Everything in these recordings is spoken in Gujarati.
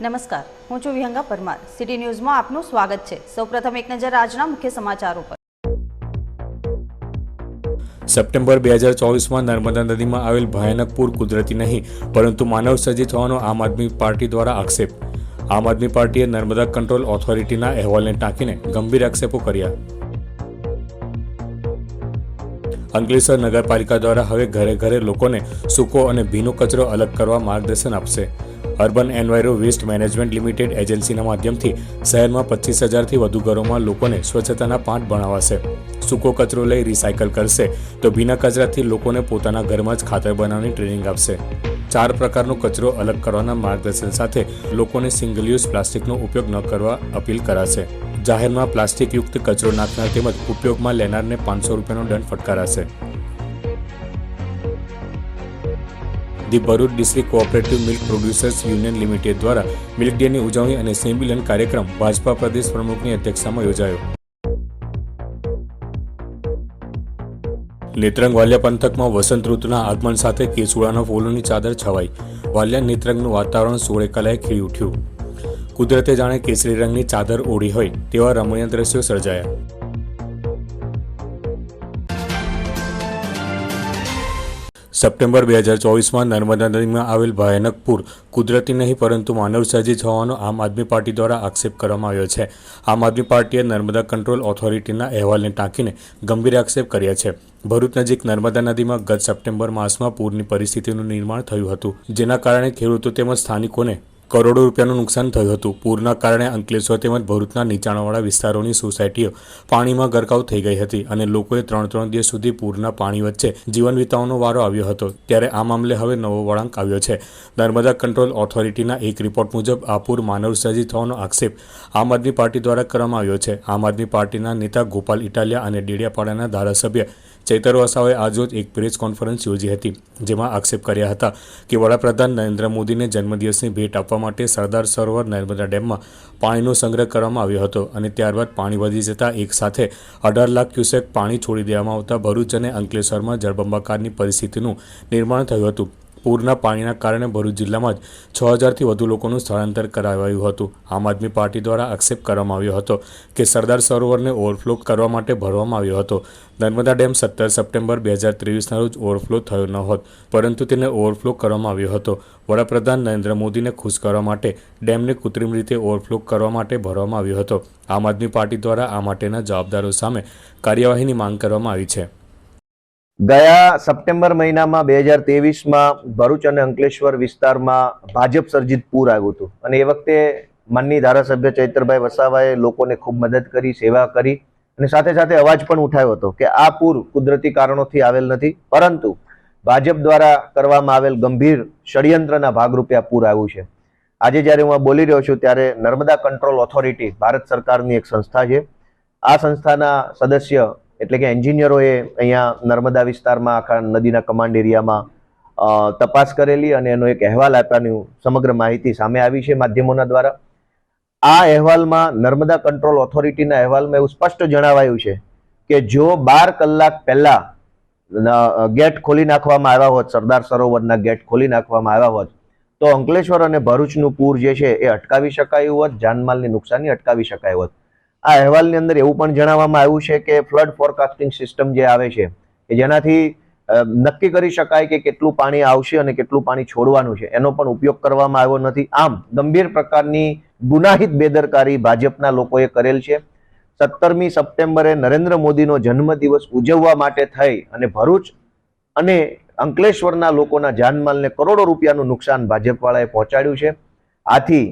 નમસ્કાર. હું છું વિહંગા પરમાર. સિટી ન્યૂઝમાં આપનું સ્વાગત છે. સૌપ્રથમ એક નજર આજના મુખ્ય સમાચારો પર. સપ્ટેમ્બર બે હજાર ચોવીસમાં નર્મદા નદીમાં આવેલ ભયાનક પૂર કુદરતી નહીં, પરંતુ માનવ સર્જિત હોવાનો આમ આદમી પાર્ટી દ્વારા આક્ષેપ. આમ આદમી પાર્ટીએ નર્મદા કંટ્રોલ ઓથોરિટીના અહેવાલને ટાંકીને ગંભીર આક્ષેપો કર્યા. અંકલેશ્વર નગરપાલિકા દ્વારા હવે ઘરે ઘરે લોકોને સૂકો અને ભીનો કચરો અલગ કરવા માર્ગદર્શન આપશે. Urban enviro waste management limited એજન્સીના માધ્યમથી શહેરમાં પચીસ હજારથી વધુ ઘરોમાં લોકોને સ્વચ્છતાના પાઠ ભણાવાશે. સૂકો કચરો લઈ રિસાયકલ કરશે તો ભીના કચરાથી લોકોને પોતાના ઘરમાં જ ખાતર બનાવવાની ટ્રેનિંગ આપશે. ચાર પ્રકારનો કચરો અલગ કરવાના માર્ગદર્શન સાથે લોકોને સિંગલ યુઝ પ્લાસ્ટિકનો ઉપયોગ ન કરવા અપીલ કરાશે. જાહેરમાં પ્લાસ્ટિકયુક્ત કચરો નાખનાર તેમજ ઉપયોગમાં લેનારને પાંચસો રૂપિયાનો દંડ ફટકારાશે. The Bharuch district cooperative milk producers union limited દ્વારા મિલ્ક ડેની ઉજવણી અને સ્નેહ કાર્યક્રમ ભાજપા પ્રદેશ પ્રમુખની અધ્યક્ષતામાં યોજાયો. નેત્રંગ વાલિયા પંથકમાં વસંત ઋતુના આગમન સાથે કેસુડાના ફૂલોની ચાદર છવાઈ. વાલિયા નેત્રંગનું વાતાવરણ સોળે કલાએ ખીલી ઉઠ્યું. કુદરતે જાણે કેસરી રંગની ચાદર ઓઢી હોય તેવા રમણીય દ્રશ્યો સર્જાયા. સપ્ટેમ્બર બે હજાર ચોવીસમાં નર્મદા નદીમાં આવેલ ભયાનક પૂર કુદરતી નહીં, પરંતુ માનવસર્જિત હોવાનો આમ આદમી પાર્ટી દ્વારા આક્ષેપ કરવામાં આવ્યો છે. આમ આદમી પાર્ટીએ નર્મદા કંટ્રોલ ઓથોરિટીના અહેવાલને ટાંકીને ગંભીર આક્ષેપ કર્યા છે. ભરૂચ નજીક નર્મદા નદીમાં ગત સપ્ટેમ્બર માસમાં પૂરની પરિસ્થિતિનું નિર્માણ થયું હતું, જેના કારણે ખેડૂતો તેમજ સ્થાનિકોને કરોડો રૂપિયાનું નુકસાન થયું હતું. પૂરના કારણે અંકલેશ્વર તેમજ ભરૂચના નીચાણવાળા વિસ્તારોની સોસાયટીઓ પાણીમાં ગરકાવ થઈ ગઈ હતી અને લોકોએ ત્રણ ત્રણ દિવસ સુધી પૂરના પાણી વચ્ચે જીવન વિતાવવાનો વારો આવ્યો હતો. ત્યારે આ મામલે હવે નવો વળાંક આવ્યો છે. નર્મદા કંટ્રોલ ઓથોરિટીના એક રિપોર્ટ મુજબ આ પૂર માનવસર્જિત થવાનો આક્ષેપ આમ આદમી પાર્ટી દ્વારા કરવામાં આવ્યો છે. આમ આદમી પાર્ટીના નેતા ગોપાલ ઇટાલિયા અને ડેડિયાપાડાના ધારાસભ્ય ચૈતર વસાવાએ આજરોજ એક પ્રેસ કોન્ફરન્સ યોજી હતી, જેમાં આક્ષેપ કર્યા હતા કે વડાપ્રધાન નરેન્દ્ર મોદીને જન્મદિવસની ભેટ આપવા માટે સરદાર સરોવર નર્મદા ડેમમાં પાણીનો સંગ્રહ કરવામાં આવ્યો હતો અને ત્યારબાદ પાણી વધી જતાં એક સાથે અઢાર લાખ ક્યુસેક પાણી છોડી દેવામાં આવતા ભરૂચ અને અંકલેશ્વરમાં જળબંબાકારની પરિસ્થિતિનું નિર્માણ થયું હતું. પૂરના પાણીના કારણે ભરૂચ જિલ્લામાં જ છ હજારથી વધુ લોકોનું સ્થળાંતર કરાવાયું હતું. આમ આદમી પાર્ટી દ્વારા આક્ષેપ કરવામાં આવ્યો હતો કે સરદાર સરોવરને ઓવરફ્લો કરવા માટે ભરવામાં આવ્યો હતો. નર્મદા ડેમ સત્તર સપ્ટેમ્બર બે હજાર ત્રેવીસના રોજ ઓવરફ્લો થયો ન હોત, પરંતુ તેને ઓવરફ્લો કરવામાં આવ્યો હતો. વડાપ્રધાન નરેન્દ્ર મોદીને ખુશ કરવા માટે ડેમને કૃત્રિમ રીતે ઓવરફ્લો કરવા માટે ભરવામાં આવ્યો હતો. આમ આદમી પાર્ટી દ્વારા આ માટેના જવાબદારો સામે કાર્યવાહીની માંગ કરવામાં આવી છે. ગયા સપ્ટેમ્બર મહિનામાં બે હજાર ત્રેવીસમાં ભરૂચ અને અંકલેશ્વર વિસ્તારમાં ભાજપ સર્જિત પૂર આવ્યું હતું. અને એ વખતે માનની ધારાસભ્ય ચૈતરભાઈ વસાવાએ લોકોને ખૂબ મદદ કરી, સેવા કરી અને સાથે સાથે અવાજ પણ ઉઠાવ્યો હતો કે આ પૂર કુદરતી કારણોથી આવેલ નથી, પરંતુ ભાજપ દ્વારા કરવામાં આવેલ ગંભીર ષડયંત્રના ભાગરૂપે આ પૂર આવ્યું છે. આજે જ્યારે હું આ બોલી રહ્યો છું ત્યારે નર્મદા કંટ્રોલ ઓથોરિટી ભારત સરકારની એક સંસ્થા છે. આ સંસ્થાના સદસ્ય એટલે કે એન્જિનિયરોએ અહીંયા નર્મદા વિસ્તારમાં, આખા નદીના કમાન્ડ એરિયામાં તપાસ કરેલી અને એનો એક અહેવાલ આપવાની સમગ્ર માહિતી સામે આવી છે માધ્યમોના દ્વારા. આ અહેવાલમાં નર્મદા કંટ્રોલ ઓથોરિટીના અહેવાલમાં એવું સ્પષ્ટ જણાવાયું છે કે જો બાર કલાક પહેલા ગેટ ખોલી નાખવામાં આવ્યા હોત, સરદાર સરોવરના ગેટ ખોલી નાખવામાં આવ્યા હોત, તો અંકલેશ્વર અને ભરૂચનું પૂર જે છે એ અટકાવી શકાયું હોત, જાનમાલની નુકસાની અટકાવી શકાય હોત. આ અહેવાલની અંદર એવું પણ જણાવવામાં આવ્યું છે કે ફ્લડ ફોરકાસ્ટિંગ સિસ્ટમ જે આવે છે, કે જેનાથી નક્કી કરી શકાય કે કેટલું પાણી આવશે અને કેટલું પાણી છોડવાનું છે. એનો પણ ઉપયોગ કરવામાં આવ્યો નથી. આમ, ગંભીર પ્રકારની ગુનાહિત બેદરકારી ભાજપના લોકોએ કરેલ છે. સત્તરમી સપ્ટેમ્બરે નરેન્દ્ર મોદીનો જન્મદિવસ ઉજવવા માટે થઈ અને ભરૂચ અને અંકલેશ્વરના લોકોના જાનમાલને કરોડો રૂપિયાનું નુકસાન ભાજપવાળાએ પહોંચાડ્યું છે. આથી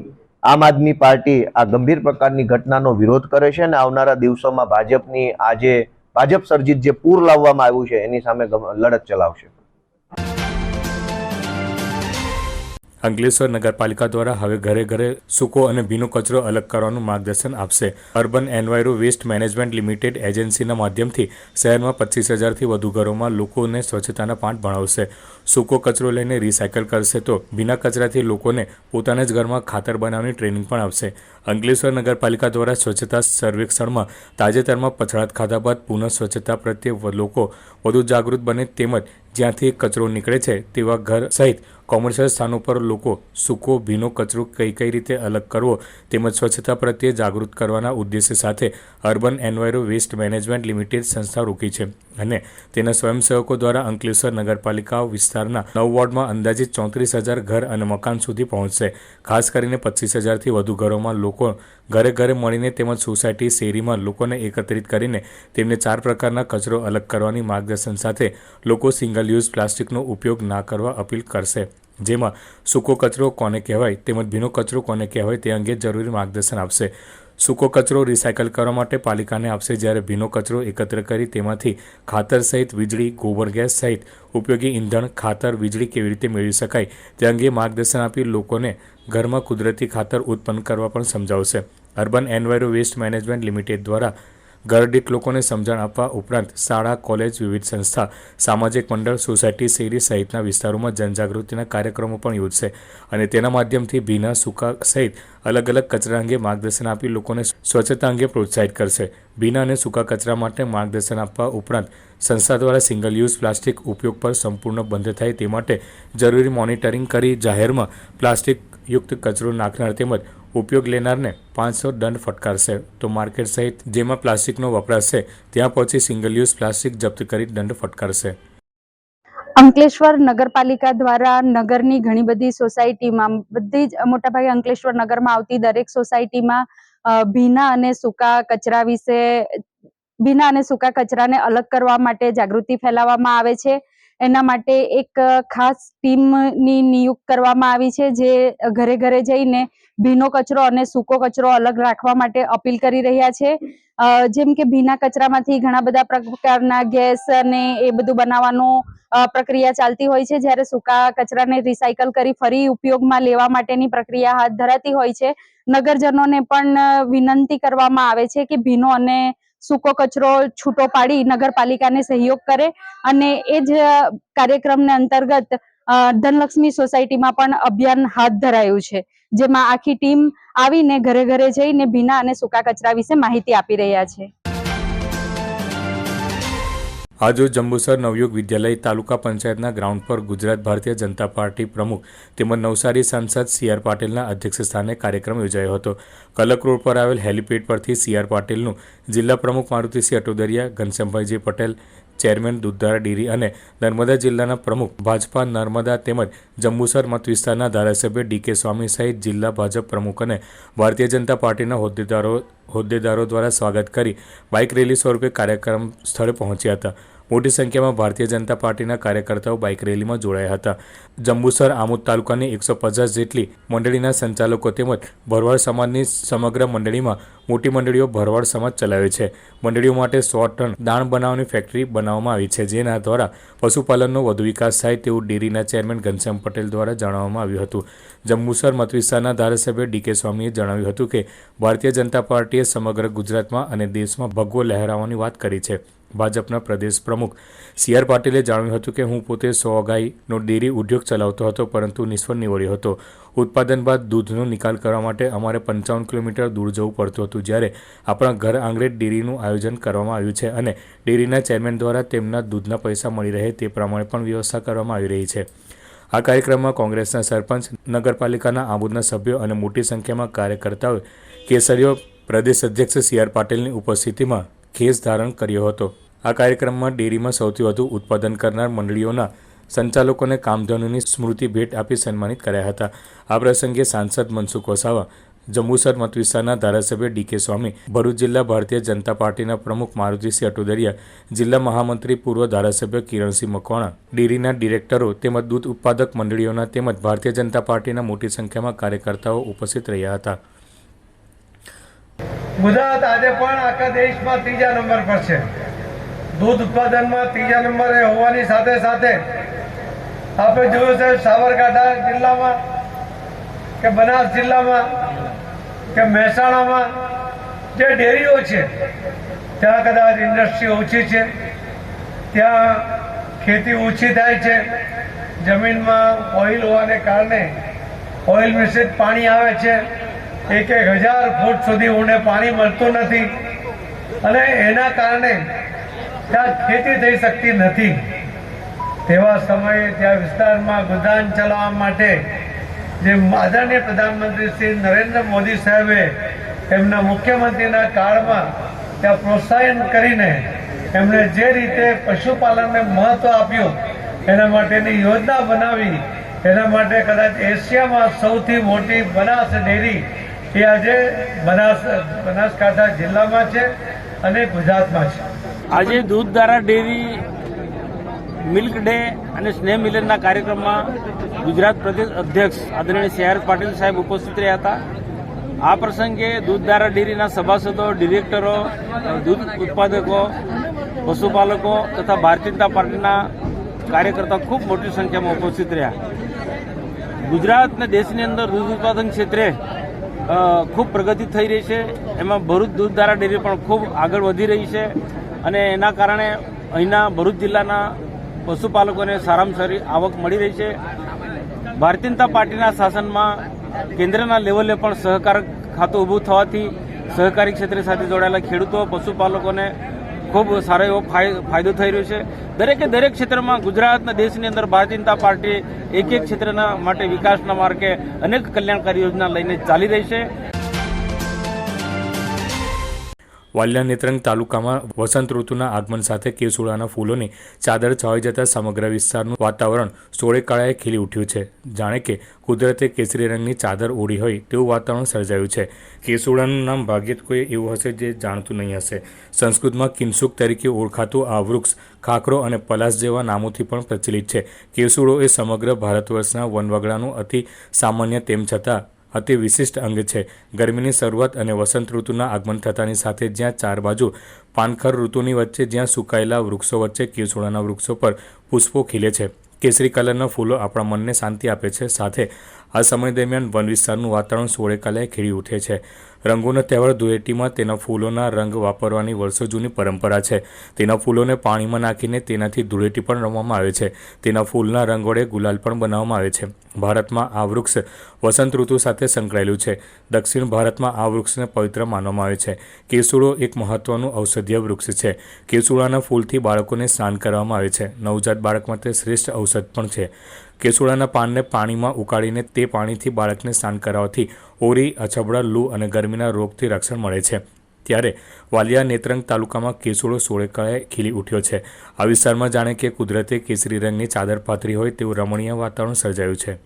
આમ આદમી પાર્ટી આ ગંભીર પ્રકારની ઘટનાનો વિરોધ કરે છે અને આવનારા દિવસોમાં ભાજપની આજે ભાજપ સર્જિત જે પૂર લાવવામાં આવ્યું છે, એની સામે લડત ચલાવશે. અંકલેશ્વર નગરપાલિકા દ્વારા હવે ઘરે ઘરે સૂકો અને ભીનો કચરો અલગ કરવાનું માર્ગદર્શન આપશે. Urban enviro waste management limited એજન્સીના માધ્યમથી શહેરમાં પચીસ હજારથી વધુ ઘરોમાં લોકોને સ્વચ્છતાના પાઠ ભણાવશે. સૂકો કચરો લઈને રિસાયકલ કરશે તો ભીના કચરાથી લોકોને પોતાના જ ઘરમાં ખાતર બનાવવાની ટ્રેનિંગ પણ આપશે. અંકલેશ્વર નગરપાલિકા દ્વારા સ્વચ્છતા સર્વેક્ષણમાં તાજેતરમાં પછડાત ખાધા બાદ પુનઃ સ્વચ્છતા પ્રત્યે લોકો વધુ જાગૃત બને તેમજ જ્યાંથી કચરો નીકળે છે તેવા ઘર સહિત કોમર્શિયલ સ્થાનો પર લોકો સૂકો, ભીનો કચરો કઈ કઈ રીતે અલગ કરવો તેમજ સ્વચ્છતા પ્રત્યે જાગૃત કરવાના ઉદ્દેશ્ય સાથે urban enviro waste management limited સંસ્થા રોકી છે અને તેના સ્વયંસેવકો દ્વારા અંકલેશ્વર નગરપાલિકા વિસ્તારના નવ વોર્ડમાં અંદાજિત ચોત્રીસ હજાર ઘર અને મકાન સુધી પહોંચશે. ખાસ કરીને પચીસ હજારથી વધુ ઘરોમાં લોકો ઘરે ઘરે મળીને તેમજ સોસાયટી શેરીમાં લોકોને એકત્રિત કરીને તેમને ચાર પ્રકારના કચરો અલગ કરવાની માર્ગદર્શન સાથે લોકો સિંગલ યુઝ પ્લાસ્ટિકનો ઉપયોગ ના કરવા અપીલ કરશે. જેમાં સૂકો કચરો કોને કહેવાય તેમજ ભીનો કચરો કોને કહેવાય તે અંગે જરૂરી માર્ગદર્શન આપશે. સૂકો કચરો રિસાયકલ કરવા માટે પાલિકાને આપશે જ્યારે ભીનો કચરો એકત્ર કરી તેમાંથી ખાતર સહિત વીજળી, ગોબર ગેસ સહિત ઉપયોગી ઈંધણ, ખાતર, વીજળી કેવી રીતે મેળવી શકાય તે અંગે માર્ગદર્શન આપી લોકોને ઘરમાં કુદરતી ખાતર ઉત્પન્ન કરવા પણ સમજાવશે. Urban enviro waste management limited દ્વારા ઘરદીઠ લોકોને સમજણ આપવા ઉપરાંત શાળા, કોલેજ, વિવિધ સંસ્થા, સામાજિક મંડળ, સોસાયટી, શેરી સહિતના વિસ્તારોમાં જનજાગૃતિના કાર્યક્રમો પણ યોજશે અને તેના માધ્યમથી ભીના, સૂકા સહિત અલગ અલગ કચરા અંગે માર્ગદર્શન આપી લોકોને સ્વચ્છતા અંગે પ્રોત્સાહિત કરશે. ભીના અને સૂકા કચરા માટે માર્ગદર્શન આપવા ઉપરાંત સંસ્થા દ્વારા સિંગલ યુઝ પ્લાસ્ટિક ઉપયોગ પર સંપૂર્ણ બંધ થાય તે માટે જરૂરી મોનિટરિંગ કરી જાહેરમાં પ્લાસ્ટિક યુક્ત કચરો નાખનાર તેમજ ઉપયોગ લેનારને પાંચસો દંડ ફટકારશે. તો માર્કેટ સહિત જેમાં પ્લાસ્ટિકનો વપરાશ, ત્યાં પહોંચી સિંગલ યુઝ પ્લાસ્ટિક જપ્ત કરી દંડ ફટકારશે. અંકલેશ્વર નગરપાલિકા દ્વારા નગરની ઘણી બધી સોસાયટીમાં, બધી જ મોટાભાગે અંકલેશ્વર નગરમાં આવતી દરેક સોસાયટીમાં ભીના અને સૂકા કચરા વિશે, ભીના અને સૂકા કચરાને અલગ કરવા માટે જાગૃતિ ફેલાવવામાં આવે છે. એના માટે એક ખાસ ટીમની નિયુક્ત કરવામાં આવી છે, જે ઘરે ઘરે જઈને ભીનો કચરો અને સૂકો કચરો અલગ રાખવા માટે અપીલ કરી રહ્યા છે. જેમ કે ભીના કચરામાંથી ઘણા બધા પ્રકારના ગેસ અને એ બધું બનાવવાનું પ્રક્રિયા ચાલતી હોય છે. જ્યારે સૂકા કચરાને રિસાયકલ કરી ફરી ઉપયોગમાં લેવા માટેની પ્રક્રિયા હાથ ધરાતી હોય છે. નગરજનોને પણ વિનંતી કરવામાં આવે છે કે ભીનો અને સૂકો કચરો, છૂટો પાડી નગરપાલિકાને સહયોગ કરે અને એ જ કાર્યક્રમને અંતર્ગત ધનલક્ષ્મી સોસાયટીમાં પણ અભિયાન હાથ ધરાયું છે. જેમાં આખી ટીમ આવીને ઘરે ઘરે જઈને ભીના અને સૂકા કચરા વિશે માહિતી આપી રહ્યા છે. આજરોજ જંબુસર નવયુગ વિદ્યાલય તાલુકા પંચાયતના ગ્રાઉન્ડ પર ગુજરાત ભારતીય જનતા પાર્ટી પ્રમુખ તેમજ નવસારી સાંસદ સી આર પાટીલના અધ્યક્ષ સ્થાને કાર્યક્રમ યોજાયો હતો. કલક રોડ પર આવેલ હેલીપેડ પરથી સી આર પાટીલનું જિલ્લા પ્રમુખ મારુતિસિંહ અટોદરિયા, ઘનશ્યામભાઈજી પટેલ ચેરમેન દુધારા ડેરી અને નર્મદા જિલ્લાના પ્રમુખ ભાજપા નર્મદા તેમજ જંબુસર મત વિસ્તારના ધારાસભ્ય ડીકે સ્વામી સહિત જિલ્લા ભાજપ પ્રમુખ અને ભારતીય જનતા પાર્ટીના હોદ્દેદારો હોદ્દેદારો દ્વારા સ્વાગત કરી બાઇક રેલી સ્વરૂપે કાર્યક્રમ સ્થળે પહોંચ્યા હતા. મોટી સંખ્યામાં ભારતીય જનતા પાર્ટીના કાર્યકર્તાઓ બાઇક રેલીમાં જોડાયા હતા. જંબુસર, આમોદ તાલુકાની એકસો પચાસ જેટલી મંડળીના સંચાલકો તેમજ ભરવાડ સમાજની સમગ્ર મંડળીમાં મોટી મંડળીઓ ભરવાડ સમાજ ચલાવે છે. મંડળીઓ માટે સો ટન દાણ બનાવવાની ફેક્ટરી બનાવવામાં આવી છે, જેના દ્વારા પશુપાલનનો વધુ વિકાસ થાય તેવું ડેરીના ચેરમેન ઘનશ્યામ પટેલ દ્વારા જણાવવામાં આવ્યું હતું. જંબુસર મતવિસ્તારના ધારાસભ્ય ડીકે સ્વામીએ જણાવ્યું હતું કે, ભારતીય જનતા પાર્ટીએ સમગ્ર ગુજરાતમાં અને દેશમાં ભગવો લહેરાવવાની વાત કરી છે. ભાજપના પ્રદેશ પ્રમુખ સી આર પાટીલે જણાવ્યું હતું કે હું પોતે સો ગાયનો ડેરી ઉદ્યોગ ચલાવતો હતો, પરંતુ નિષ્ફળ નીવડ્યો હતો. ઉત્પાદન બાદ દૂધનો નિકાલ કરવા માટે અમારે પંચાવન કિલોમીટર દૂર જવું પડતું હતું, જ્યારે આપણા ઘર આંગણે ડેરીનું આયોજન કરવામાં આવ્યું છે અને ડેરીના ચેરમેન દ્વારા તેમના દૂધના પૈસા મળી રહે તે પ્રમાણે પણ વ્યવસ્થા કરવામાં આવી રહી છે. આ કાર્યક્રમમાં કોંગ્રેસના સરપંચ, નગરપાલિકાના આમોદના સભ્યો અને મોટી સંખ્યામાં કાર્યકર્તાઓએ કેસરીઓ પ્રદેશ અધ્યક્ષ સી આર પાટીલની ઉપસ્થિતિમાં ખેસ ધારણ કર્યો હતો. આ કાર્યક્રમમાં ડેરીમાં સૌથી વધુ ઉત્પાદન કરનાર મંડળીઓના સંચાલકોને કામધેનુની સ્મૃતિ ભેટ આપી સન્માનિત કર્યા હતા. આ પ્રસંગે સાંસદ મનસુખ વસાવા, જંબુસર મતવિસ્તારના ધારાસભ્ય ડીકે સ્વામી, ભરૂચ જિલ્લા ભારતીય જનતા પાર્ટીના પ્રમુખ મારુતિસિંહ અટોદરિયા, જિલ્લા મહામંત્રી પૂર્વ ધારાસભ્ય કિરણસિંહ મકવાણા, ડેરીના ડિરેક્ટરો તેમજ દૂધ ઉત્પાદક મંડળીઓના તેમજ ભારતીય જનતા પાર્ટીના મોટી સંખ્યામાં કાર્યકર્તાઓ ઉપસ્થિત રહ્યા હતા. ગુજરાત આજે પણ આખા દેશમાં ત્રીજા નંબર પર છે. દૂધ ઉત્પાદનમાં ત્રીજા નંબરે હોવાની સાથે સાથે આપણે જોયું છે સાબરકાંઠા જિલ્લામાં કે બનાસ જિલ્લામાં કે મહેસાણામાં જે ડેરીઓ છે, ત્યાં કદાચ ઇન્ડસ્ટ્રી ઓછી છે, ત્યાં ખેતી ઓછી થાય છે, જમીનમાં ઓઇલ હોવાને કારણે ઓઇલ મિશ્રિત પાણી આવે છે, એક એક હજાર ફૂટ સુધી ઊંડે પાણી મળતું નથી. અને એના કારણે ત્યાં ખેતી થઈ શકતી નથી. તેવા સમયે ત્યાં વિસ્તારમાં ગોદાન ચલાવવા માટે જે આદરણીય પ્રધાનમંત્રી શ્રી નરેન્દ્ર મોદી સાહેબે એમના મુખ્યમંત્રીના કાળમાં ત્યાં પ્રોત્સાહન કરીને એમણે જે રીતે પશુપાલનને મહત્વ આપ્યું, એના માટેની યોજના બનાવી, એના માટે કદાચ એશિયામાં સૌથી મોટી બનાસ ડેરી એ આજે બનાસ, બનાસકાંઠા જિલ્લામાં છે અને ગુજરાતમાં છે. આજે દૂધધારા ડેરી, મિલ્ક ડે અને સ્નેહ મિલનના કાર્યક્રમમાં ગુજરાત પ્રદેશ અધ્યક્ષ આદરણીય સી પાટીલ સાહેબ ઉપસ્થિત રહ્યા હતા. આ પ્રસંગે દૂધધારા ડેરીના સભાસદો, ડિરેક્ટરો, દૂધ ઉત્પાદકો, પશુપાલકો તથા ભારતીય જનતા પાર્ટીના કાર્યકર્તા ખૂબ મોટી સંખ્યામાં ઉપસ્થિત રહ્યા. ગુજરાત અને દેશની અંદર દૂધ ઉત્પાદન ક્ષેત્રે ખૂબ પ્રગતિ થઈ રહી છે. એમાં ભરૂચ દૂધધારા ડેરી પણ ખૂબ આગળ વધી રહી છે. અને એના કારણે અહીંના ભરૂચ જિલ્લાના પશુપાલકોને સારામાં સારી આવક મળી રહી છે. ભારતીય જનતા પાર્ટીના શાસનમાં કેન્દ્રના લેવલે પણ સહકાર ખાતું ઊભું થવાથી સહકારી ક્ષેત્ર સાથે જોડાયેલા ખેડૂતો, પશુપાલકોને ખૂબ સારો એવો ફાય- ફાયદો થઈ રહ્યો છે. દરેકે દરેક ક્ષેત્રમાં ગુજરાતના દેશની અંદર ભારતીય જનતા પાર્ટી એક એક ક્ષેત્રના માટે વિકાસના માર્ગે અનેક કલ્યાણકારી યોજના લઈને ચાલી રહી છે. વાલિયા નેત્રંગ તાલુકામાં વસંત ઋતુના આગમન સાથે કેસુડાના ફૂલોની ચાદર છવાઈ જતા સમગ્ર વિસ્તારનું વાતાવરણ સોળે કાળાએ ખીલી ઉઠ્યું છે. જાણે કે કુદરતે કેસરી રંગની ચાદર ઓઢી હોય તેવું વાતાવરણ સર્જાયું છે. કેસુડાનું નામ ભાગ્યે જ કોઈ એવું હશે જે જાણતું નહીં હશે. સંસ્કૃતમાં કિન્સુક તરીકે ઓળખાતું આ વૃક્ષ ખાખરો અને પલાસ જેવા નામોથી પણ પ્રચલિત છે. કેસુડો એ સમગ્ર ભારત વર્ષના વનવગડાનું અતિ સામાન્ય તેમ છતાં અતિ વિશિષ્ટ અંગ છે. ગરમીની શરૂઆત અને વસંત ઋતુના આગમન થતાની સાથે જ્યાં ચાર બાજુ પાનખર ઋતુની વચ્ચે, જ્યાં સુકાયેલા વૃક્ષો વચ્ચે કેસુડાના વૃક્ષો પર પુષ્પો ખીલે છે. કેસરી કલરના ફૂલો આપણા મનને શાંતિ આપે છે. સાથે આ સમય દરમિયાન વન વિસ્તારનું વાતાવરણ સોળે કલાએ ખીલી ઉઠે છે. રંગોનો તહેવાર ધૂળેટીમાં તેના ફૂલોના રંગ વાપરવાની વર્ષો જૂની પરંપરા છે. તેના ફૂલોને પાણીમાં નાખીને તેનાથી ધૂળેટી પણ રમવામાં આવે છે. તેના ફૂલના રંગ વડે ગુલાલ પણ બનાવવામાં આવે છે. ભારતમાં આ વૃક્ષ વસંત ઋતુ સાથે સંકળાયેલું છે. દક્ષિણ ભારતમાં આ વૃક્ષને પવિત્ર માનવામાં આવે છે. કેસુડો એક મહત્વનું ઔષધીય વૃક્ષ છે. કેસુડાના ફૂલથી બાળકોને સ્નાન કરવામાં આવે છે. નવજાત બાળક માટે શ્રેષ્ઠ ઔષધ પણ છે. કેસુડાના પાનને પાણીમાં ઉકાળીને તે પાણીથી બાળકને સ્નાન કરાવવાથી ઓરી, અછબડા, લૂ અને ગરમીના રોગથી રક્ષણ મળે છે. ત્યારે વાલિયા નેત્રંગ તાલુકામાં કેસુડો સોળેકાએ ખીલી ઉઠ્યો છે. આ વિસ્તારમાં જાણે કે કુદરતે કેસરી રંગની ચાદર પાથરી હોય તેવું રમણીય વાતાવરણ સર્જાયું છે.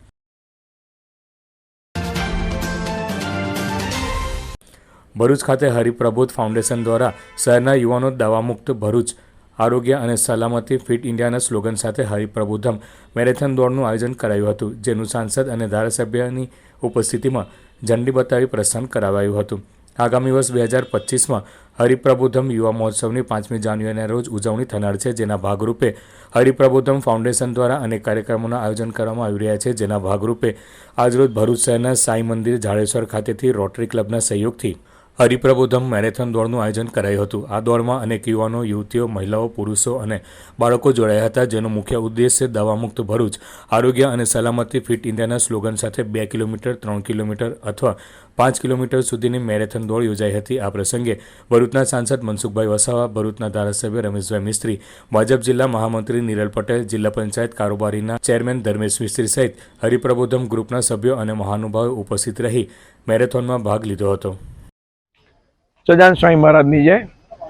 ભરૂચ ખાતે હરિપ્રબોધ ફાઉન્ડેશન દ્વારા શહેરના યુવાનો દવામુક્ત ભરૂચ આરોગ્ય અને સલામતી ફિટ ઇન્ડિયાના સ્લોગન સાથે હરિપ્રબુદ્ધમ મેરેથોન દોડનું આયોજન કરાયું હતું, જેનું સાંસદ અને ધારાસભ્યની ઉપસ્થિતિમાં ઝંડી બતાવી પ્રસ્થાન કરાવાયું હતું. આગામી વર્ષ બે હજાર પચીસમાં હરિપ્રબુદ્ધમ યુવા મહોત્સવની પાંચમી જાન્યુઆરીના રોજ ઉજવણી થનાર છે, જેના ભાગરૂપે હરિપ્રબુદ્ધમ ફાઉન્ડેશન દ્વારા અનેક કાર્યક્રમોના આયોજન કરવામાં આવી રહ્યા છે, જેના ભાગરૂપે આજરોજ ભરૂચ શહેરના સાંઈ મંદિર, જાડેશ્વર ખાતેથી રોટરી ક્લબના સહયોગથી હરિપ્રબોધમ મેરેથોન દોડનું આયોજન કરાયું હતું. આ દોડમાં અનેક યુવાનો, યુવતીઓ, મહિલાઓ, પુરુષો અને બાળકો જોડાયા હતા, જેનો મુખ્ય ઉદ્દેશ્ય દવામુક્ત ભરૂચ, આરોગ્ય અને સલામતી ફિટ ઇન્ડિયાના સ્લોગન સાથે બે કિલોમીટર, ત્રણ કિલોમીટર અથવા પાંચ કિલોમીટર સુધીની મેરેથોન દોડ યોજાઈ હતી. આ પ્રસંગે ભરૂચના સાંસદ મનસુખભાઈ વસાવા, ભરૂચના ધારાસભ્ય રમેશભાઈ મિસ્ત્રી, ભાજપ જિલ્લા મહામંત્રી નિરલ પટેલ, જિલ્લા પંચાયત કારોબારીના ચેરમેન ધર્મેશ મિસ્ત્રી સહિત હરિપ્રબોધમ ગ્રુપના સભ્યો અને મહાનુભાવો ઉપસ્થિત રહી મેરેથોનમાં ભાગ લીધો હતો. સજાન સ્વામી મહારાજની જય,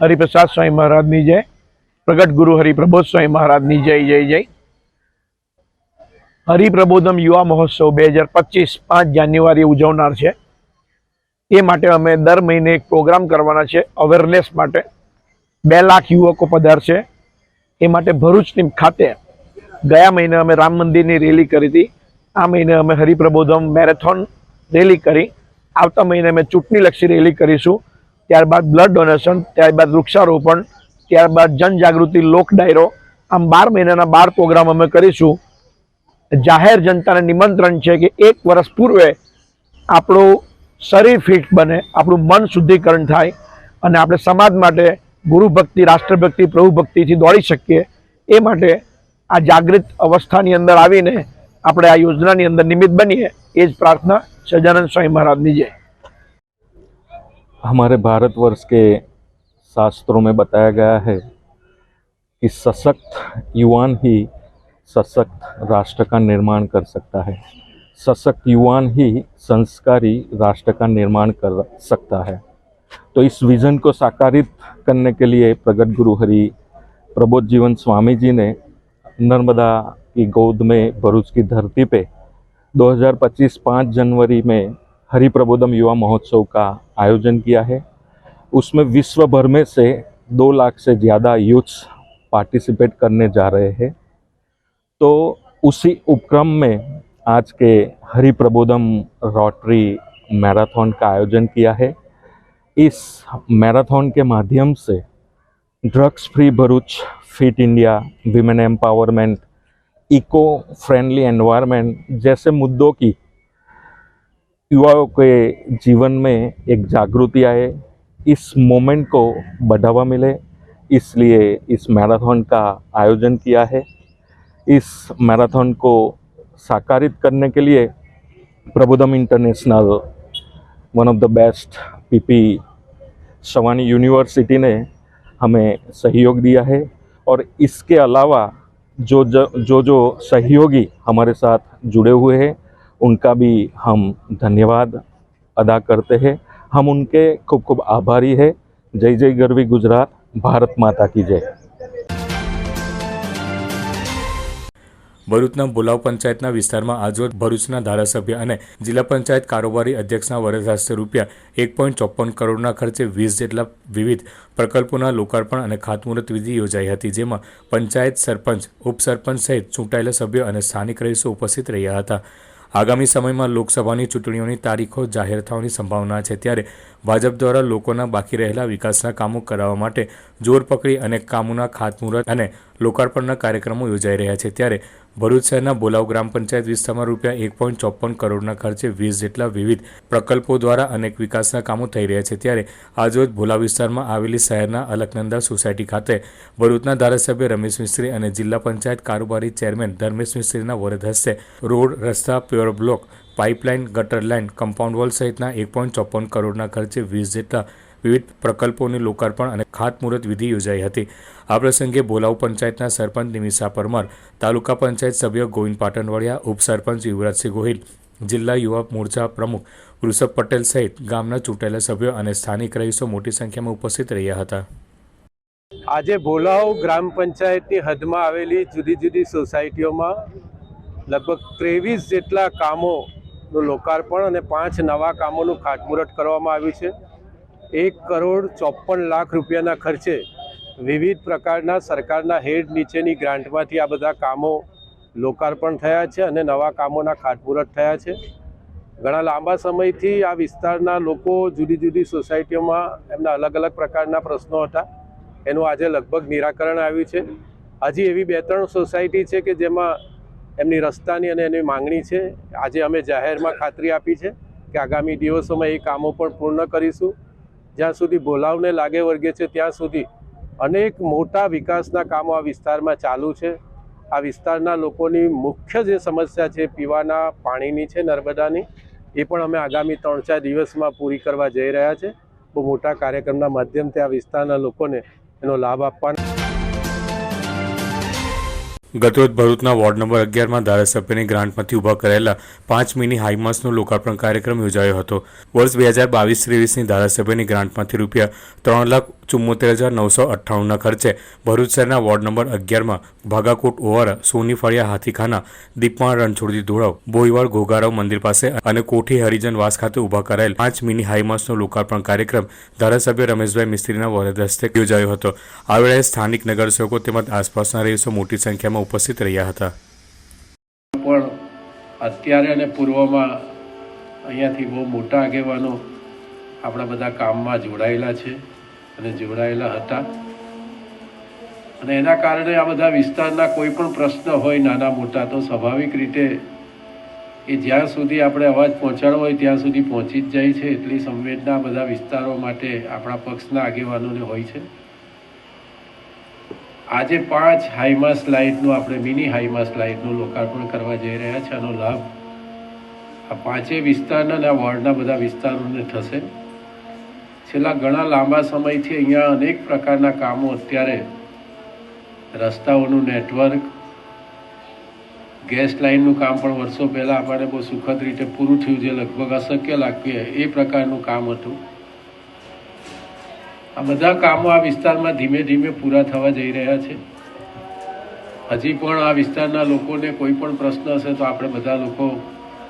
હરિપ્રસાદ સ્વામી મહારાજની જય, પ્રગટ ગુરુ હરિપ્રબોધ સ્વામી મહારાજની જય જય જય. હરિપ્રબોધમ યુવા મહોત્સવ બે હજાર પચીસ પાંચ જાન્યુઆરી ઉજવનાર છે. એ માટે અમે દર મહિને એક પ્રોગ્રામ કરવાના છે, અવેરનેસ માટે. બે લાખ યુવકો પધારશે એ માટે ભરૂચની ખાતે ગયા મહિને અમે રામ મંદિરની રેલી કરી હતી. આ મહિને અમે હરિપ્રબોધમ મેરેથોન રેલી કરી. આવતા મહિને અમે ચૂંટણીલક્ષી રેલી કરીશું. ત્યારબાદ બ્લડ ડોનેશન ત્યારબાદ વૃક્ષારોપણ, ત્યારબાદ જનજાગૃતિ લોક ડાયરો. આમ બાર મહિનાના બાર પ્રોગ્રામ અમે કરીશું. જાહેર જનતાને નિમંત્રણ છે કે એક વર્ષ પૂર્વે આપણું શરીર ફિટ બને, આપણું મન શુદ્ધિકરણ થાય અને આપણે સમાજ માટે ગુરુ ભક્તિ, રાષ્ટ્રભક્તિ, પ્રભુ ભક્તિથી દોડી શકીએ. એ માટે આ જાગૃત અવસ્થાની અંદર આવીને આપણે આ યોજનાની અંદર નિમિત્ત બનીએ. એ જ પ્રાર્થના સજાનંદ સ્વામી મહારાજની જય. हमारे भारतवर्ष के शास्त्रों में बताया गया है कि सशक्त युवान ही सशक्त राष्ट्र का निर्माण कर सकता है। सशक्त युवान ही संस्कारी राष्ट्र का निर्माण कर सकता है। तो इस विजन को साकारित करने के लिए प्रगट गुरु हरि प्रबोध जीवन स्वामी जी ने नर्मदा की गोद में भरूच की धरती पे 2025 5 जनवरी में हरि प्रबोधम युवा महोत्सव का आयोजन किया है। उसमें विश्व भर में से दो लाख से ज़्यादा यूथ्स पार्टिसिपेट करने जा रहे हैं। तो उसी उपक्रम में आज के हरि प्रबोधम रोटरी मैराथन का आयोजन किया है। इस मैराथन के माध्यम से drugs free Bharuch, fit India, women empowerment, eco friendly environment जैसे मुद्दों की युवाओं के जीवन में एक जागृति आए, इस मोमेंट को बढ़ावा मिले, इसलिए इस मैराथन का आयोजन किया है। इस मैराथन को साकारित करने के लिए Prabodham international one of the best P P Savani university ने हमें सहयोग दिया है। और इसके अलावा जो जो जो जो सहयोगी हमारे साथ जुड़े हुए हैं उनका भी हम धन्यवाद अदा करते हैं हम उनके खूब खूब आभारी है जय जय गरवी गुजरात भारत माता की जय ભરૂચના બોલાવ પંચાયતના વિસ્તારમાં આજરોજ ભરૂચના ધારાસભ્ય અને જિલ્લા પંચાયત કારોબારી અધ્યક્ષના વરદ હસ્તે રૂપિયા એક પોઈન્ટ ચોપન કરોડના ખર્ચે વીસ જેટલા વિવિધ પ્રકલ્પોના લોકાર્પણ અને ખાતમુહૂર્ત વિધિ યોજાઈ હતી જેમાં પંચાયત સરપંચ ઉપસરપંચ સહિત ચૂંટાયેલા સભ્યો અને સ્થાનિક રહીશો ઉપસ્થિત રહ્યા હતા આગામી સમયમાં લોકસભાની ચૂંટણીઓની તારીખો જાહેર થવાની સંભાવના છે. ત્યારે ભાજપ દ્વારા લોકોના બાકી રહેલા વિકાસના કામો કરાવવા માટે જોર પકડી અનેક કામોના ખાતમુહૂર્ત અને લોકાર્પણના કાર્યક્રમો યોજાઈ રહ્યા છે. ત્યારે ભરૂચ શહેરના બોલાવ ગ્રામ પંચાયત વિસ્તારમાં રૂપિયા એક પોઈન્ટ ચોપન કરોડના ખર્ચે વીસ જેટલા વિવિધ પ્રકલ્પો દ્વારા અનેક વિકાસના કામો થઈ રહ્યા છે. ત્યારે આજરોજ ભોલા વિસ્તારમાં આવેલી શહેરના અલકનંદા સોસાયટી ખાતે ભરૂચના ધારાસભ્ય રમેશ મિસ્ત્રી અને જિલ્લા પંચાયત કારોબારી ચેરમેન ધર્મેશ મિસ્ત્રીના વરદ હસ્તે રોડ, રસ્તા, પ્યોર બ્લોક, પાઇપલાઇન, ગટર લાઇન, કમ્પાઉન્ડ વોલ સહિતના એક પોઈન્ટ ચોપન કરોડના ખર્ચે વીસ જેટલા વિવિધ પ્રકલ્પોનું લોકાર્પણ અને ખાતમુહૂર્ત વિધિ યોજાઈ હતી. આ પ્રસંગે બોલાવ પંચાયતના સરપંચ નિમિષા પરમાર, તાલુકા પંચાયત સભ્ય ગોવિંદ પાટણવડિયા, ઉપસરપંચ યુવરાજસિંહ ગોહિલ, જિલ્લા યુવા મોરચા પ્રમુખ વૃષભ પટેલ સહિત ગામના ચૂંટાયેલા સભ્યો અને સ્થાનિક રહીશો મોટી સંખ્યામાં ઉપસ્થિત રહ્યા હતા. આજે ભોલાવ ગ્રામ પંચાયતની હદમાં આવેલી જુદી જુદી સોસાયટીઓમાં લગભગ ત્રેવીસ જેટલા કામોનું લોકાર્પણ અને પાંચ નવા કામોનું ખાતમુહૂર્ત કરવામાં આવ્યું છે. એક કરોડ ચોપન લાખ રૂપિયાના ખર્ચે વિવિધ પ્રકારના સરકારના હેડ નીચેની ગ્રાન્ટમાંથી આ બધા કામો લોકાર્પણ થયા છે અને નવા કામોના ખાતમુહૂર્ત થયા છે. ઘણા લાંબા સમયથી આ વિસ્તારના લોકો જુદી જુદી સોસાયટીઓમાં એમના અલગ અલગ પ્રકારના પ્રશ્નો હતા. એનું આજે લગભગ નિરાકરણ આવ્યું છે. હજી એવી બે ત્રણ સોસાયટી છે કે જેમાં એમની રસ્તાની અને એની માંગણી છે. આજે અમે જાહેરમાં ખાતરી આપી છે કે આગામી દિવસોમાં એ કામો પણ પૂર્ણ કરીશું. જ્યાં સુધી બોલાવને લાગે વર્ગે છે, ત્યાં સુધી અનેક મોટા વિકાસના કામો આ વિસ્તારમાં ચાલુ છે. આ વિસ્તારના લોકોની મુખ્ય જે સમસ્યા છે, પીવાના પાણીની છે, નર્મદાની, એ પણ અમે આગામી ત્રણ ચાર દિવસમાં પૂરી કરવા જઈ રહ્યા છે. બહુ મોટા કાર્યક્રમના માધ્યમથી આ વિસ્તારના લોકોને એનો લાભ આપવાનો ગતરોજ ભરૂચના વોર્ડ નંબર અગિયારમાં ધારાસભ્યની ગ્રાન્ટમાંથી ઊભા કરાયેલા પાંચ મિની હાઈમાસનો લોકાર્પણ કાર્યક્રમ યોજાયો હતો. વર્ષ બે હજાર બાવીસ ત્રેવીસની ધારાસભ્યની ગ્રાન્ટમાંથી રૂપિયા ત્રણ લાખ ચુમ્મોતેર હજાર નવસો અઠ્ઠાણુંના ખર્ચે ભરૂચ શહેરના વોર્ડ નંબર અગિયારમાં ભાગાકોટ ઓવારા, સોની ફળિયા, હાથીખાના, દીપમાળ રણછોડજી ધોળાવ બોઈવાડ ઘોઘારાવ મંદિર પાસે અને કોઠી હરિજન વાસ ખાતે ઊભા કરાયેલ પાંચ મિની હાઈમાસનો લોકાર્પણ કાર્યક્રમ ધારાસભ્ય રમેશભાઈ મિસ્ત્રીના વરદ હસ્તે યોજાયો હતો. આ વેળાએ સ્થાનિક નગરસેવકો તેમજ આસપાસના રહીશો મોટી સંખ્યામાં ઉપસ્થિત રહ્યા હતા. પણ અત્યારે અને પૂર્વમાં અહીંયાથી બહુ મોટા આગેવાનો આપણા બધા કામમાં જોડાયેલા છે અને જોડાયેલા હતા. અને એના કારણે આ બધા વિસ્તારના કોઈ પણ પ્રશ્ન હોય નાના મોટા, તો સ્વાભાવિક રીતે એ જ્યાં સુધી આપણે અવાજ પહોંચાડવો હોય ત્યાં સુધી પહોંચી જ જાય છે. એટલી સંવેદના બધા વિસ્તારો માટે આપણા પક્ષના આગેવાનોને હોય છે. આજે પાંચ હાઈમાસ લાઇટનું આપણે મિની હાઈમાસ લાઇટનું લોકાર્પણ કરવા જઈ રહ્યા છે. આનો લાભ આ પાંચેય વિસ્તારના અને આ વોર્ડના બધા વિસ્તારોને થશે. છેલ્લા ઘણા લાંબા સમયથી અહીંયા અનેક પ્રકારના કામો અત્યારે રસ્તાઓનું નેટવર્ક, ગેસ લાઇનનું કામ પણ વર્ષો પહેલાં આપણને બહુ સુખદ રીતે પૂરું થયું. જે લગભગ અશક્ય લાગ્યું એ પ્રકારનું કામ હતું. આ બધા કામો આ વિસ્તારમાં ધીમે ધીમે પૂરા થવા જઈ રહ્યા છે. હજી પણ આ વિસ્તારના લોકોને કોઈ પણ પ્રશ્ન હશે તો આપણે બધા લોકો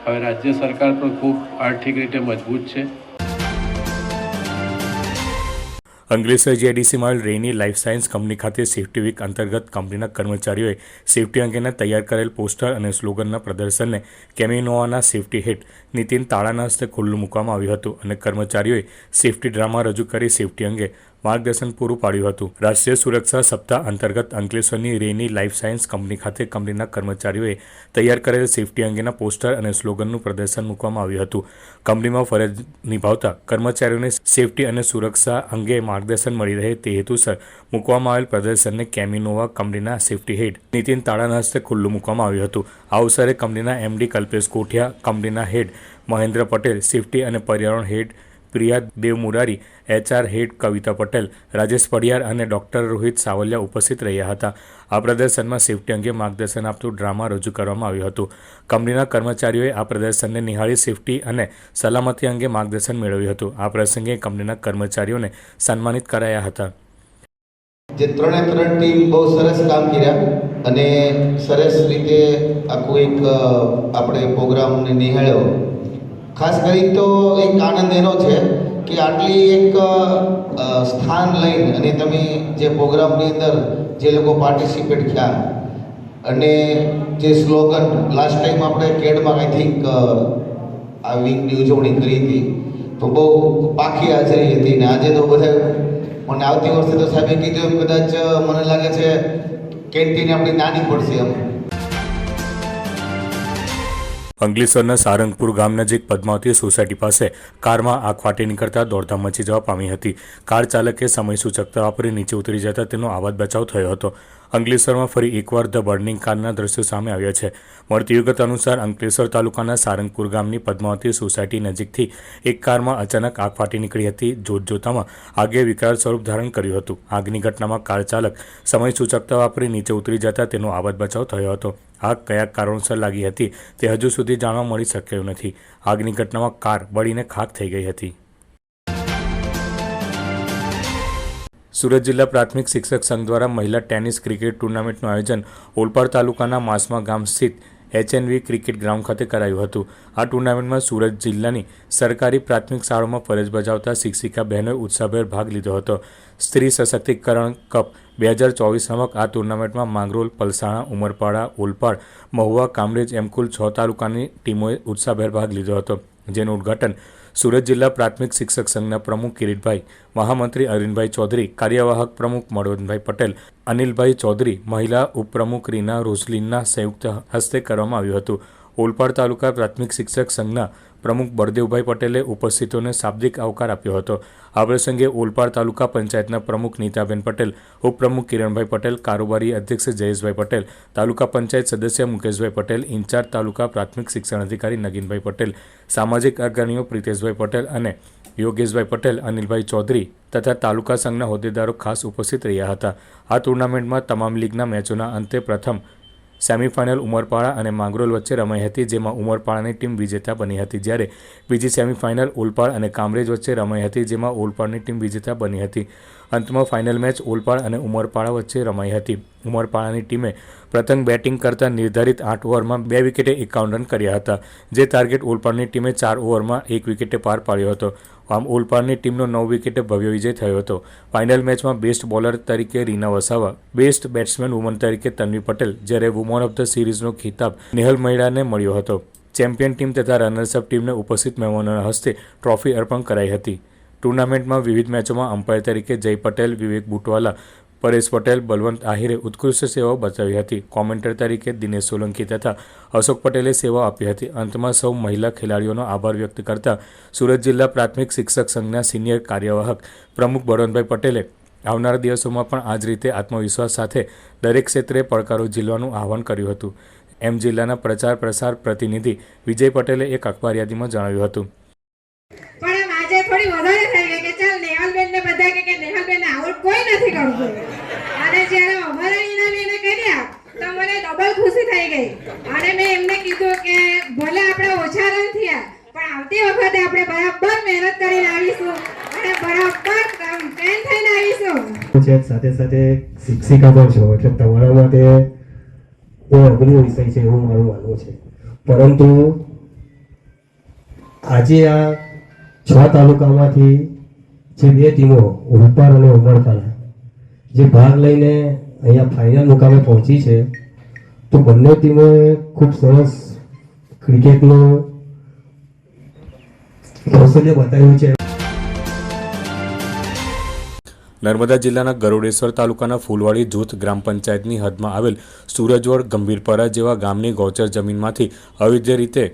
હવે રાજ્ય સરકાર પણ ખૂબ આર્થિક રીતે મજબૂત છે. અંકલેશ્વર જીઆઈડીસીમાં આવેલ રેની લાઈફ સાયન્સ કંપની ખાતે સેફ્ટી વીક અંતર્ગત કંપનીના કર્મચારીઓએ સેફ્ટી અંગેના તૈયાર કરેલ પોસ્ટર અને સ્લોગનના પ્રદર્શનને કેમિનોવાના સેફ્ટી હેડ નીતિન તાળાના હસ્તે ખુલ્લું મૂકવામાં આવ્યું હતું અને કર્મચારીઓએ સેફ્ટી ડ્રામા રજૂ કરી સેફ્ટી અંગે માર્ગદર્શન પૂરું પાડ્યું હતું. રાષ્ટ્રીય સુરક્ષા સપ્તાહ અંતર્ગત અંકલેશ્વરની રેની લાઈફ સાયન્સ કંપની ખાતે કંપનીના કર્મચારીઓએ તૈયાર કરેલ સેફટી અંગેના પોસ્ટર અને સ્લોગનનું પ્રદર્શન મૂકવામાં આવ્યું હતું. કંપનીમાં ફરજ નિભાવતા કર્મચારીઓને સેફ્ટી અને સુરક્ષા અંગે માર્ગદર્શન મળી રહે તે હેતુસર મૂકવામાં આવેલ પ્રદર્શનને કેમિનોવા કંપનીના સેફ્ટી હેડ નીતિન તાળાના હસ્તે ખુલ્લું મૂકવામાં આવ્યું હતું. આ અવસરે કંપનીના એમડી કલ્પેશ કોઠિયા, કંપનીના હેડ મહેન્દ્ર પટેલ, સેફ્ટી અને પર્યાવરણ head Priya Dev Murari HR head Kavita Patel, Rajesh Padiyar અને ડોક્ટર રોહિત સાવલિયા ઉપસ્થિત રહ્યા હતા. આ પ્રદર્શનમાં સેફ્ટી અંગે માર્ગદર્શન આપતું ડ્રામા રજૂ કરવામાં આવ્યું હતું. કંપનીના કર્મચારીઓએ આ પ્રદર્શનને નિહાળી સેફ્ટી અને સલામતી અંગે માર્ગદર્શન મેળવ્યું હતું. આ પ્રસંગે કંપનીના કર્મચારીઓને સન્માનિત કરાયા હતા. જે ત્રણે ત્રણ ટીમ બહુ સરસ કામ કર્યા અને સરસ રીતે આખું એક આપણે પ્રોગ્રામને નિહાળ્યો. ખાસ કરી તો એક આનંદ એનો છે કે આટલી એક સ્થાન લઈને અને તમે જે પ્રોગ્રામની અંદર જે લોકો પાર્ટિસિપેટ થયા અને જે સ્લોગન લાસ્ટ ટાઈમ આપણે કેડમાં આઈ થિંક આ વીકની ઉજવણી કરી હતી, તો બહુ પાકી હાજરી હતી ને આજે તો બધા મને આવતી વર્ષે તો સાહેબે કીધું કદાચ મને લાગે છે કેન્ટીન આપણી નાની પડશે એમ. અંકલેશ્વરના સારંગપુર ગામ નજીક પદ્માવતી સોસાયટી પાસે કારમાં આગ ફાટી નીકળતા દોડધામ મચી જવા પામી હતી. કાર ચાલકે સમય સૂચકતા વાપરી નીચે ઉતરી જતા તેનો આવાજ બચાવ થયો હતો. અંકલેશ્વરમાં ફરી એકવાર ધ બર્નિંગ કારના દ્રશ્યો સામે આવ્યા છે. મળતી વિગત અનુસાર અંકલેશ્વર તાલુકાના સારંગપુર ગામની પદ્માવતી સોસાયટી નજીકથી એક કારમાં અચાનક આગ ફાટી નીકળી હતી. જોતજોતામાં આગે વિકરાળ સ્વરૂપ ધારણ કર્યું હતું. આગની ઘટનામાં કાર ચાલક સમય સૂચકતા વાપરી નીચે ઉતરી જતા તેનો આવાજ બચાવ થયો હતો. આગ કયા કારણોસર લાગી હતી તે હજુ સુધી જાણવા મળી શક્યું નથી. આગની ઘટનામાં કાર બળીને ખાક થઈ ગઈ હતી. સુરત જિલ્લા પ્રાથમિક શિક્ષક સંઘ દ્વારા મહિલા ટેનિસ ક્રિકેટ ટુર્નામેન્ટનું આયોજન ઓલપાડ તાલુકાના માસમા ગામ સ્થિત એચએનવી ક્રિકેટ ગ્રાઉન્ડ ખાતે કરાયું હતું. આ ટુર્નામેન્ટમાં સુરત જિલ્લાની સરકારી પ્રાથમિક શાળાઓમાં ફરજ બજાવતા શિક્ષિકા બહેનોએ ઉત્સાહભેર ભાગ લીધો હતો. સ્ત્રી સશક્તિકરણ કપ બે હજાર ચોવીસ નામક આ ટુર્નામેન્ટમાં માંગરોલ, પલસાણા, ઉમરપાડા, ઓલપાડ, મહુવા, કામરેજ એમ કુલ છ તાલુકાની ટીમોએ ઉત્સાહભેર ભાગ લીધો હતો, જેનું ઉદ્ઘાટન સુરત જિલ્લા પ્રાથમિક શિક્ષક સંઘના પ્રમુખ કિરીટભાઈ, મહામંત્રી અરવિંદભાઈ ચૌધરી, કાર્યવાહક પ્રમુખ મળવંતભાઈ પટેલ, અનિલભાઈ ચૌધરી, મહિલા ઉપપ્રમુખ રીના રોઝલીનના સંયુક્ત હસ્તે કરવામાં આવ્યું હતું. ઓલપાડ તાલુકા પ્રાથમિક શિક્ષક સંઘના પ્રમુખ બળદેવભાઈ પટેલે ઉપસ્થિતોને શાબ્દિક આવકાર આપ્યો હતો. આ પ્રસંગે ઓલપાડ તાલુકા પંચાયતના પ્રમુખ નીતાબેન પટેલ, ઉપપ્રમુખ કિરણભાઈ પટેલ, કારોબારી અધ્યક્ષ જયેશભાઈ પટેલ, તાલુકા પંચાયત સદસ્ય મુકેશભાઈ પટેલ, ઇન્ચાર્જ તાલુકા પ્રાથમિક શિક્ષણ અધિકારી નગીનભાઈ પટેલ, સામાજિક અગ્રણીઓ પ્રિતેશભાઈ પટેલ અને યોગેશભાઈ પટેલ, અનિલભાઈ ચૌધરી તથા તાલુકા સંઘના હોદ્દેદારો ખાસ ઉપસ્થિત રહ્યા હતા. આ ટુર્નામેન્ટમાં તમામ લીગના મેચોના અંતે પ્રથમ સેમીફાઇનલ ઉમરપાડા અને માંગરોલ વચ્ચે રમાઈ હતી, જેમાં ઉમરપાડાની ટીમ વિજેતા બની હતી. જ્યારે બીજી સેમીફાઇનલ ઓલપાડ અને કામરેજ વચ્ચે રમાઈ હતી, જેમાં ઓલપાડની ટીમ વિજેતા બની હતી. અંતમાં ફાઇનલ મેચ ઓલપાડ અને ઉમરપાડા વચ્ચે રમાઈ હતી. ઉમરપાડાની ટીમે પ્રથમ બેટિંગ કરતાં નિર્ધારિત આઠ ઓવરમાં બે વિકેટે એકાવન રન કર્યા હતા, જે ટાર્ગેટ ઓલપાડની ટીમે ચાર ઓવરમાં એક વિકેટે પાર પાડ્યો હતો. આમ ઓલપાડની ટીમનો નવ વિકેટે ભવ્ય વિજય થયો હતો. ફાઇનલ મેચમાં બેસ્ટ બોલર તરીકે Reena Vasava, best batsman woman તરીકે તન્વી પટેલ, જ્યારે વુમન ઓફ ધ સિરીઝનો ખિતાબ નેહલ મૈડાને મળ્યો હતો. ચેમ્પિયન ટીમ તથા રનર્સઅપ ટીમને ઉપસ્થિત મહેમાનોના હસ્તે ટ્રોફી અર્પણ કરાઈ હતી. ટુર્નામેન્ટમાં વિવિધ મેચોમાં અમ્પાયર તરીકે જય પટેલ વિવેક બુટવાલા પરેશ પટેલ, બલવંત આહિરે ઉત્કૃષ્ટ સેવાઓ બતાવી હતી. કોમેન્ટર તરીકે દિનેશ સોલંકી તથા અશોક પટેલે સેવા આપી હતી. અંતમાં સૌ મહિલા ખેલાડીઓનો આભાર વ્યક્ત કરતા સુરત જિલ્લા પ્રાથમિક શિક્ષક સંઘના સિનિયર કાર્યવાહક પ્રમુખ બળવંતભાઈ પટેલે આવનારા દિવસોમાં પણ આ જ રીતે આત્મવિશ્વાસ સાથે દરેક ક્ષેત્રે પડકારો ઝીલવાનું આહવાન કર્યું હતું. એમ જિલ્લાના પ્રચાર પ્રસાર પ્રતિનિધિ વિજય પટેલે એક અખબાર યાદીમાં જણાવ્યું હતું પણ આમ આજે થોડી વધારે થઈ ગઈ કે ચાલ નેહાલબેન ને બધા કે કે નેહાલબેન આવું કોઈ નથી કરતું અને જ્યારે અમારા ઈનાબેને કર્યા તો મને ડબલ ખુશી થઈ ગઈ અને મેં એમને કીધું કે ભલે આપણે ઓછા રન થયા, પણ આવતી વખતે આપણે બરાબર મહેનત કરીને આવીશું અને બરાબર ટ્રેન થઈને આવીશું. છે સાથે સાથે શિક્ષિકા પણ છો, એટલે તમારા માટે એ અઘરો વિષય છે એવું મારું માનવું છે. પરંતુ આજે આ છ તાલુકામાંથી જે બે ટીમો ઉપર અને ઉમરપાડા, જે ભાગ લઈને અહીંયા ફાઇનલ મુકામે પહોંચી છે તો બંને ટીમે ખૂબ સરસ ક્રિકેટનો કૌશલ્ય બતાવ્યું છે. નર્મદા જિલ્લાના ગરુડેશ્વર તાલુકાના ફૂલવાડી જૂથ ગ્રામ પંચાયતની હદમાં આવેલ સૂરજવડ ગંભીરપરા જેવા ગામની ગૌચર જમીનમાંથી અવૈધ રીતે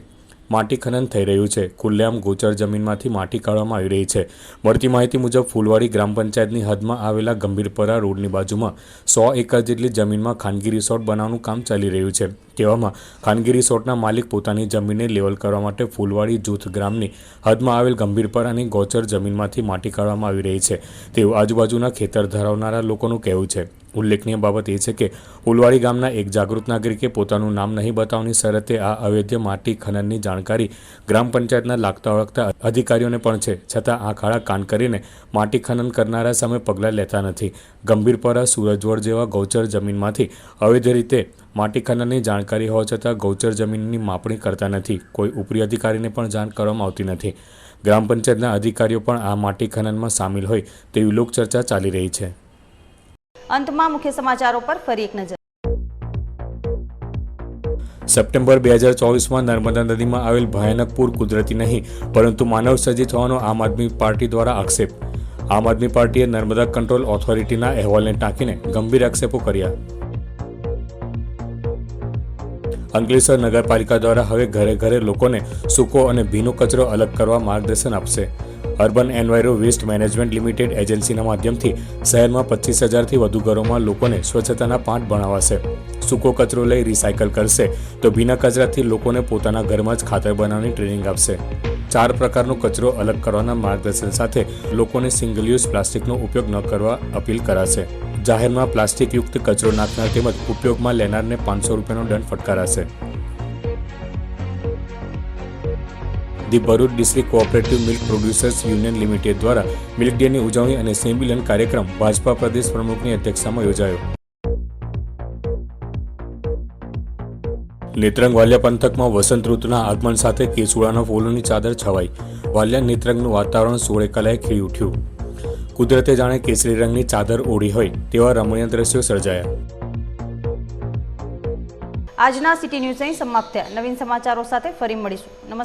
માટી ખનન થઈ રહ્યું છે. ખુલ્લેઆમ ગોચર જમીનમાંથી માટી કાઢવામાં આવી રહી છે. મળતી માહિતી મુજબ, ફૂલવાડી ગ્રામ પંચાયતની હદમાં આવેલા ગંભીરપરા રોડની બાજુમાં સો એકર જેટલી જમીનમાં ખાનગી રિસોર્ટ બનાવવાનું કામ ચાલી રહ્યું છે. તેવામાં ખાનગી રિસોર્ટના માલિક પોતાની જમીનને લેવલ કરવા માટે ફૂલવાડી જૂથ ગ્રામની હદમાં આવેલ ગંભીરપરાની ગોચર જમીનમાંથી માટી કાઢવામાં આવી રહી છે. તેવું આજુબાજુના ખેતર ધરાવનારા લોકોનું કહેવું છે. ઉલ્લેખનીય બાબત એ છે કે ઉલવાડી ગામના એક જાગૃત નાગરિકે પોતાનું નામ નહીં બતાવવાની શરતે આ અવૈધ માટી ખનનની જાણકારી ગ્રામ પંચાયતના લાગતા ઓળખતા અધિકારીઓને પણ છે. છતાં આ ખાડા કાન કરીને માટી ખનન કરનારા સામે પગલાં લેતા નથી. ગંભીરપરા સૂરજવડ જેવા ગૌચર જમીનમાંથી અવૈધ રીતે માટી ખનનની જાણકારી હોવા છતાં ગૌચર જમીનની માપણી કરતા નથી. કોઈ ઉપરી અધિકારીને પણ જાણ કરવામાં આવતી નથી. ગ્રામ પંચાયતના અધિકારીઓ પણ આ માટી ખનનમાં સામેલ હોય તેવી લોકચર્ચા ચાલી રહી છે. અંતમાં મુખ્ય સમાચારો પર ફરી એક નજર. સપ્ટેમ્બર બે હજાર ચોવીસમાં નર્મદા નદીમાં આવેલ ભયાનક પૂર કુદરતી નહીં, પરંતુ માનવ સર્જિત હોવાનો આમ આદમી પાર્ટી દ્વારા આક્ષેપ. આમ આદમી પાર્ટીએ નર્મદા કંટ્રોલ ઓથોરિટીના અહેવાલને ટાંકીને ગંભીર આક્ષેપો કર્યા. અંકલેશ્વર નગરપાલિકા દ્વારા હવે ઘરે ઘરે લોકોને સૂકો અને ભીનો કચરો અલગ કરવા માર્ગદર્શન આપશે. Urban enviro waste management limited એજન્સીના માધ્યમથી શહેરમાં પચીસ હજારથી વધુ ઘરોમાં લોકોને સ્વચ્છતાના પાઠ ભણાવાશે. સૂકો કચરો લઈ રિસાયકલ કરશે તો ભીના કચરાથી લોકોને પોતાના ઘરમાં જ ખાતર બનાવવાની ટ્રેનિંગ આપશે. ચાર પ્રકારનો કચરો અલગ કરવાના માર્ગદર્શન સાથે લોકોને સિંગલ યુઝ પ્લાસ્ટિકનો ઉપયોગ ન કરવા અપીલ કરાશે. જાહેરમાં પ્લાસ્ટિકયુક્ત કચરો નાખનાર તેમજ ઉપયોગમાં લેનારને પાંચસો રૂપિયાનો દંડ ફટકારાશે. The Bharuch district cooperative milk producers union limited દ્વારા મિલ્ક ડેની ઉજવણી અને સ્નેહ કાર્યક્રમ ભાજપા પ્રદેશ પ્રમુખની અધ્યક્ષતામાં યોજાયો. નેત્રંગ વાલિયા પંથકમાં વસંત ઋતુના આગમન સાથે કેસુડાના ફૂલોની ચાદર છવાઈ. વાલિયા નેત્રંગનું વાતાવરણ સોળે કલાએ ખીલી ઉઠ્યું. કુદરતે જાણે કેસરી રંગની ચાદર ઓઢી હોય તેવા રમણીય દ્રશ્યો સર્જાયા. આજના સિટી ન્યૂઝ અહીં સમાપ્ત થયા. નવીન સમાચારો સાથે ફરી મળીશું. નમસ્કાર.